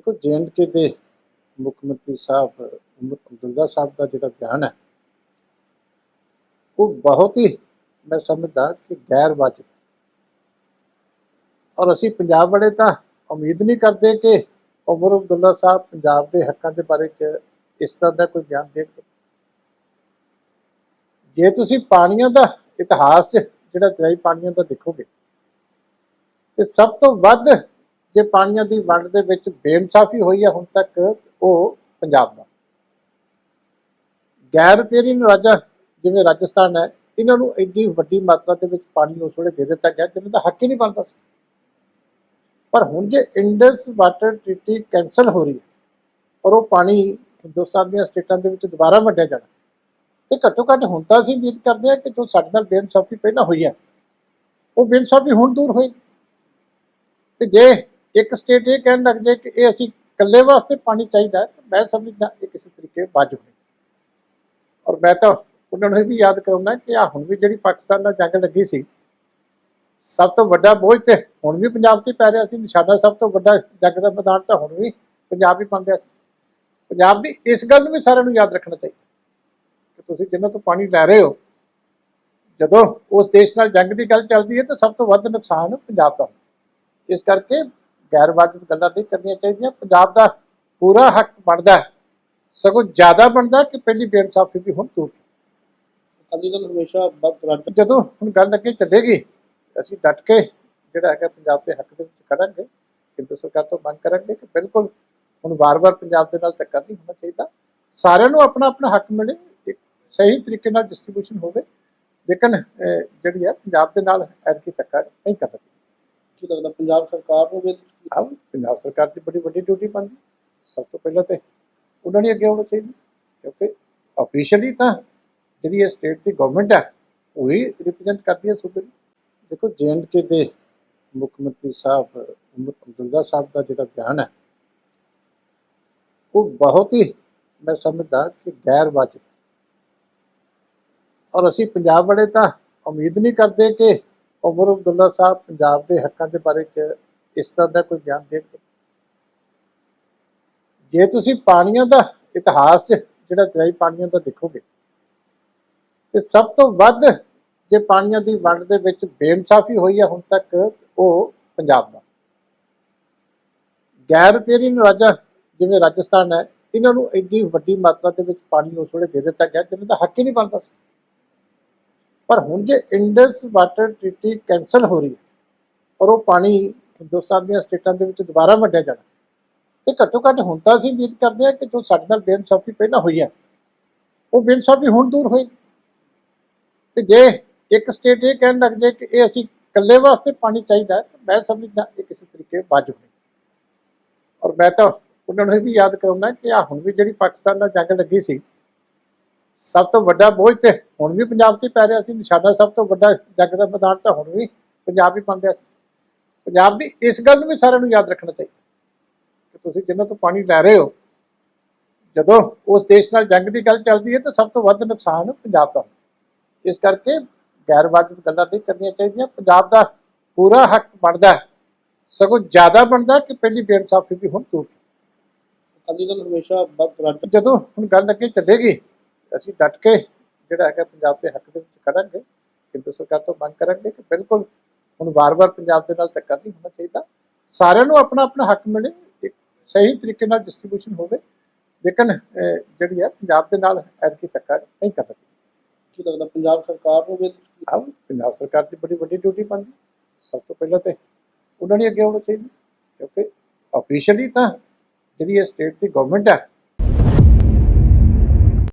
ਦੇਖੋ ਕੇ ਦੇ ਮੁੱਖ ਮੰਤਰੀ ਸਾਹਿਬ ਉਮਰ ਅਬਦੁੱਲਾ ਸਾਹਿਬ ਦਾ ਜਿਹੜਾ ਬਿਆਨ ਹੈ, ਉਹ ਬਹੁਤ ਹੀ ਮੈਂ ਸਮਝਦਾ ਕਿ ਗੈਰ ਵਾਜਬ ਔਰ ਅਸੀਂ ਪੰਜਾਬ ਵਾਲੇ ਤਾਂ ਉਮੀਦ ਨਹੀਂ ਕਰਦੇ ਕਿ ਉਮਰ ਅਬਦੁੱਲਾ ਸਾਹਿਬ ਪੰਜਾਬ ਦੇ ਹੱਕਾਂ ਦੇ ਬਾਰੇ ਚ ਇਸ ਤਰ੍ਹਾਂ ਦਾ ਕੋਈ ਬਿਆਨ ਦੇਣਗੇ। ਜੇ ਤੁਸੀਂ ਪਾਣੀਆਂ ਦਾ ਇਤਿਹਾਸ ਜਿਹੜਾ ਦਰਿਆਈ ਪਾਣੀਆਂ ਦਾ ਦੇਖੋਗੇ, ਤੇ ਸਭ ਤੋਂ ਵੱਧ ਜੇ ਪਾਣੀਆਂ ਦੀ ਵੰਡ ਦੇ ਵਿੱਚ ਬੇਇਨਸਾਫੀ ਹੋਈ ਹੈ ਹੁਣ ਤੱਕ, ਉਹ ਪੰਜਾਬ ਦਾ। ਗੈਰ ਰਪੇਰੀਨ ਰਾਜਾ ਜਿਵੇਂ ਰਾਜਸਥਾਨ ਹੈ, ਇਹਨਾਂ ਨੂੰ ਐਡੀ ਵੱਡੀ ਮਾਤਰਾ ਦੇ ਵਿੱਚ ਪਾਣੀ ਉਸ ਵੇਲੇ ਦੇ ਦਿੱਤਾ ਗਿਆ ਜਿਹਨਾਂ ਦਾ ਹੱਕ ਹੀ ਨਹੀਂ ਬਣਦਾ ਸੀ। ਪਰ ਹੁਣ ਜੇ ਇੰਡਸ ਵਾਟਰ ਟ੍ਰੀਟੀ ਕੈਨਸਲ ਹੋ ਰਹੀ ਹੈ ਔਰ ਉਹ ਪਾਣੀ ਹਿੰਦੁਸਤਾਨ ਦੀਆਂ ਸਟੇਟਾਂ ਦੇ ਵਿੱਚ ਦੁਬਾਰਾ ਵੰਡਿਆ ਜਾਣਾ, ਤੇ ਘੱਟੋ ਘੱਟ ਹੁਣ ਤਾਂ ਅਸੀਂ ਉਮੀਦ ਕਰਦੇ ਹਾਂ ਕਿ ਜੋ ਸਾਡੇ ਨਾਲ ਬੇਇਨਸਾਫੀ ਪਹਿਲਾਂ ਹੋਈ ਹੈ, ਉਹ ਬੇਇਨਸਾਫੀ ਹੁਣ ਦੂਰ ਹੋਏਗੀ ਤੇ ਜੇ ਇੱਕ ਸਟੇਟ ਇਹ ਕਹਿਣ ਲੱਗ ਜਾਏ ਕਿ ਇਹ ਅਸੀਂ ਇਕੱਲੇ ਵਾਸਤੇ ਪਾਣੀ ਚਾਹੀਦਾ ਤਾਂ ਮੈਂ ਸਮਝਦਾ ਇਹ ਕਿਸੇ ਤਰੀਕੇ ਵਾਜਬ ਨਹੀਂ ਔਰ ਮੈਂ ਤਾਂ ਉਹਨਾਂ ਨੂੰ ਇਹ ਵੀ ਯਾਦ ਕਰਾਉਣਾ ਕਿ ਆ ਹੁਣ ਵੀ ਜਿਹੜੀ ਪਾਕਿਸਤਾਨ ਨਾਲ ਜੰਗ ਲੱਗੀ ਸੀ, ਸਭ ਤੋਂ ਵੱਡਾ ਬੋਝ ਤੇ ਹੁਣ ਵੀ ਪੰਜਾਬ ਤੇ ਪੈ ਰਿਹਾ ਸੀ, ਨਿਸ਼ਾਨਾ ਸਭ ਤੋਂ ਵੱਡਾ ਜੰਗ ਦਾ ਮੈਦਾਨ ਤਾਂ ਹੁਣ ਵੀ ਪੰਜਾਬ ਹੀ ਬਣ ਰਿਹਾ ਸੀ ਪੰਜਾਬ ਦੀ ਇਸ ਗੱਲ ਨੂੰ ਵੀ ਸਾਰਿਆਂ ਨੂੰ ਯਾਦ ਰੱਖਣਾ ਚਾਹੀਦਾ ਕਿ ਤੁਸੀਂ ਜਿੰਨਾਂ ਤੋਂ ਪਾਣੀ ਲੈ ਰਹੇ ਹੋ, ਜਦੋਂ ਉਸ ਦੇਸ਼ ਨਾਲ ਜੰਗ ਦੀ ਗੱਲ ਚੱਲਦੀ ਹੈ ਤਾਂ ਸਭ ਤੋਂ ਵੱਧ ਨੁਕਸਾਨ ਪੰਜਾਬ ਦਾ ਹੁੰਦਾ। ਇਸ ਕਰਕੇ ਗੈਰ ਵਾਜਬ ਗੱਲਾਂ ਨਹੀਂ ਕਰਨੀਆਂ ਚਾਹੀਦੀਆਂ। ਪੰਜਾਬ ਦਾ ਪੂਰਾ ਹੱਕ ਬਣਦਾ ਹੈ। ਸਗੋਂ ਜ਼ਿਆਦਾ ਬਣਦਾ ਕਿ ਪਹਿਲੀ ਬੇਇਨਸਾਫੀ ਵੀ ਹੁਣ ਦੂਰ ਅਕਾਲੀ ਦਲ ਹਮੇਸ਼ਾ ਬਰੰਟ ਜਦੋਂ ਹੁਣ ਗੱਲ ਅੱਗੇ ਚੱਲੇਗੀ ਅਸੀਂ ਡਟ ਕੇ ਜਿਹੜਾ ਹੈਗਾ ਪੰਜਾਬ ਦੇ ਹੱਕ ਦੇ ਵਿੱਚ ਖੜਾਂਗੇ। ਕੇਂਦਰ ਸਰਕਾਰ ਤੋਂ ਮੰਗ ਕਰਾਂਗੇ ਕਿ ਬਿਲਕੁਲ ਹੁਣ ਵਾਰ-ਵਾਰ ਪੰਜਾਬ ਦੇ ਨਾਲ ਧੱਕਾ ਨਹੀਂ ਹੋਣਾ ਚਾਹੀਦਾ। ਸਾਰਿਆਂ ਨੂੰ ਆਪਣਾ ਆਪਣਾ ਹੱਕ ਮਿਲੇ ਇੱਕ ਸਹੀ ਤਰੀਕੇ ਨਾਲ ਡਿਸਟ੍ਰੀਬਿਊਸ਼ਨ ਹੋਵੇ। ਲੇਕਿਨ ਜਿਹੜੀ ਹੈ ਪੰਜਾਬ ਦੇ ਨਾਲ ਐਤਕੀ ਧੱਕਾ ਨਹੀਂ ਕਰਨਾ ਕੀ ਲੱਗਦਾ ਪੰਜਾਬ ਸਰਕਾਰ ਨੂੰ ਵੀ ਆਹ ਪੰਜਾਬ ਸਰਕਾਰ ਦੀ ਬੜੀ ਵੱਡੀ ਡਿਊਟੀ ਬਣਦੀ। ਸਭ ਤੋਂ ਪਹਿਲਾਂ ਤੇ ਉਹਨਾਂ ਨੇ ਅੱਗੇ ਆਉਣਾ ਚਾਹੀਦਾ, ਕਿਉਂਕਿ ਅਫੀਸ਼ੀਅਲੀ ਤਾਂ ਜਿਹੜੀ ਇਹ ਸਟੇਟ ਦੀ ਗਵਰਨਮੈਂਟ ਹੈ ਉਹੀ ਰਿਪਰੈਜ਼ੈਂਟ ਕਰਦੀ ਹੈ ਸੂਬੇ ਨੂੰ। ਦੇਖੋ ਕੇ ਦੇ ਮੁੱਖ ਮੰਤਰੀ ਸਾਹਿਬ ਉਮਰ ਅਬਦੁੱਲਾ ਸਾਹਿਬ ਦਾ ਜਿਹੜਾ ਬਿਆਨ ਹੈ ਉਹ ਬਹੁਤ ਹੀ ਮੈਂ ਸਮਝਦਾ ਕਿ ਗੈਰ ਵਾਜਬ ਔਰ ਅਸੀਂ ਪੰਜਾਬ ਵਾਲੇ ਤਾਂ ਉਮੀਦ ਨਹੀਂ ਕਰਦੇ ਕਿ ਉਮਰ ਅਬਦੁੱਲਾ ਸਾਹਿਬ ਪੰਜਾਬ ਦੇ ਹੱਕਾਂ ਦੇ ਬਾਰੇ ਚ ਇਸ ਤਰ੍ਹਾਂ ਦਾ ਕੋਈ ਬਿਆਨ ਦੇਣਗੇ ਜੇ ਤੁਸੀਂ ਪਾਣੀਆਂ ਦਾ ਇਤਿਹਾਸ ਜਿਹੜਾ ਦਰਿਆਈ ਪਾਣੀਆਂ ਦਾ ਦੇਖੋਗੇ, ਤੇ ਸਭ ਤੋਂ ਵੱਧ ਜੇ ਪਾਣੀਆਂ ਦੀ ਵੰਡ ਦੇ ਵਿੱਚ ਬੇਇਨਸਾਫੀ ਹੋਈ ਹੈ ਹੁਣ ਤੱਕ ਉਹ ਪੰਜਾਬ ਦਾ। ਗੈਰ ਰਪੇਰੀਨ ਰਾਜਾ ਜਿਵੇਂ ਰਾਜਸਥਾਨ ਹੈ, ਇਹਨਾਂ ਨੂੰ ਐਡੀ ਵੱਡੀ ਮਾਤਰਾ ਦੇ ਵਿੱਚ ਪਾਣੀ ਉਸ ਵੇਲੇ ਦੇ ਦਿੱਤਾ ਗਿਆ ਜਿਹਨਾਂ ਦਾ ਹੱਕ ਹੀ ਨਹੀਂ ਬਣਦਾ ਸੀ। ਪਰ ਹੁਣ ਜੇ ਇੰਡਸ ਵਾਟਰ ਟ੍ਰੀਟੀ ਕੈਨਸਲ ਹੋ ਰਹੀ ਹੈ, ਔਰ ਉਹ ਪਾਣੀ ਹਿੰਦੁਸਤਾਨ ਦੀਆਂ ਸਟੇਟਾਂ ਦੇ ਵਿੱਚ ਦੁਬਾਰਾ ਵੰਡਿਆ ਜਾਣਾ। ਤੇ ਘੱਟੋ ਘੱਟ ਹੁਣ ਤਾਂ ਅਸੀਂ ਉਮੀਦ ਕਰਦੇ ਹਾਂ ਕਿ ਜੋ ਸਾਡੇ ਨਾਲ ਬੇਇਨਸਾਫੀ ਪਹਿਲਾਂ ਹੋਈ ਹੈ, ਉਹ ਬੇਇਨਸਾਫੀ ਹੁਣ ਦੂਰ ਹੋਏਗੀ ਤੇ ਜੇ ਇੱਕ ਸਟੇਟ ਇਹ ਕਹਿਣ ਲੱਗ ਜਾਏ ਕਿ ਇਹ ਅਸੀਂ ਇਕੱਲੇ ਵਾਸਤੇ ਪਾਣੀ ਚਾਹੀਦਾ ਤਾਂ ਮੈਂ ਸਮਝਦਾ ਇਹ ਕਿਸੇ ਤਰੀਕੇ ਵਾਜਬ ਨਹੀਂ। ਔਰ ਮੈਂ ਤਾਂ ਉਹਨਾਂ ਨੂੰ ਇਹ ਵੀ ਯਾਦ ਕਰਾਉਣਾ ਕਿ ਆ ਹੁਣ ਵੀ ਜਿਹੜੀ ਪਾਕਿਸਤਾਨ ਨਾਲ ਜੰਗ ਲੱਗੀ ਸੀ, ਸਭ ਤੋਂ ਵੱਡਾ ਬੋਝ ਤੇ ਹੁਣ ਵੀ ਪੰਜਾਬ ਤੇ ਪੈ ਰਿਹਾ ਸੀ। ਨਿਸ਼ਾਨਾ ਸਭ ਤੋਂ ਵੱਡਾ ਜੰਗ ਦਾ ਮੈਦਾਨ ਤਾਂ ਹੁਣ ਵੀ ਪੰਜਾਬ ਹੀ ਬਣ ਰਿਹਾ ਸੀ। ਪੰਜਾਬ ਦੀ ਇਸ ਗੱਲ ਨੂੰ ਵੀ ਸਾਰਿਆਂ ਨੂੰ ਯਾਦ ਰੱਖਣਾ ਚਾਹੀਦਾ ਕਿ ਤੁਸੀਂ ਜਿੰਨਾਂ ਤੋਂ ਪਾਣੀ ਲੈ ਰਹੇ ਹੋ ਜਦੋਂ ਉਸ ਦੇਸ਼ ਨਾਲ ਜੰਗ ਦੀ ਗੱਲ ਚੱਲਦੀ ਹੈ ਤਾਂ ਸਭ ਤੋਂ ਵੱਧ ਨੁਕਸਾਨ ਪੰਜਾਬ ਦਾ। ਇਸ ਕਰਕੇ ਗੈਰ ਵਾਜਬ ਗੱਲਾਂ ਨਹੀਂ ਕਰਨੀਆਂ ਚਾਹੀਦੀਆਂ ਪੰਜਾਬ ਦਾ ਪੂਰਾ ਹੱਕ ਬਣਦਾ। ਸਗੋਂ ਜ਼ਿਆਦਾ ਬਣਦਾ ਕਿ ਪਹਿਲੀ ਬੇਇਨਸਾਫੀ ਵੀ ਹੁਣ ਦੂਰ ਅਕਾਲੀ ਦਲ ਹਮੇਸ਼ਾ ਬਰੰਟ ਜਦੋਂ ਹੁਣ ਗੱਲ ਅੱਗੇ ਚੱਲੇਗੀ ਅਸੀਂ ਡਟ ਕੇ ਜਿਹੜਾ ਹੈਗਾ ਪੰਜਾਬ ਦੇ ਹੱਕ ਦੇ ਵਿੱਚ ਖੜਾਂਗੇ ਕੇਂਦਰ ਸਰਕਾਰ ਤੋਂ ਮੰਗ ਕਰਾਂਗੇ ਕਿ ਬਿਲਕੁਲ ਹੁਣ ਵਾਰ-ਵਾਰ ਪੰਜਾਬ ਦੇ ਨਾਲ ਧੱਕਾ ਨਹੀਂ ਹੋਣਾ ਚਾਹੀਦਾ। ਸਾਰਿਆਂ ਨੂੰ ਆਪਣਾ ਆਪਣਾ ਹੱਕ ਮਿਲੇ ਇੱਕ ਸਹੀ ਤਰੀਕੇ ਨਾਲ ਡਿਸਟ੍ਰੀਬਿਊਸ਼ਨ ਹੋਵੇ। ਲੇਕਿਨ ਜਿਹੜੀ ਹੈ ਪੰਜਾਬ ਦੇ ਨਾਲ ਐਤਕੀ ਧੱਕਾ ਨਹੀਂ ਕਰਨਾ ਕੀ ਲੱਗਦਾ ਪੰਜਾਬ ਸਰਕਾਰ ਨੂੰ ਵੀ ਪੰਜਾਬ ਸਰਕਾਰ ਦੀ ਬੜੀ ਵੱਡੀ ਡਿਊਟੀ ਬਣਦੀ ਸਭ ਤੋਂ ਪਹਿਲਾਂ ਤੇ ਉਹਨਾਂ ਨੇ ਅੱਗੇ ਆਉਣਾ ਚਾਹੀਦਾ। ਕਿਉਂਕਿ ਅਫੀਸ਼ੀਅਲੀ ਤਾਂ ਜਿਹੜੀ ਇਹ ਸਟੇਟ ਦੀ ਗਵਰਨਮੈਂਟ ਹੈ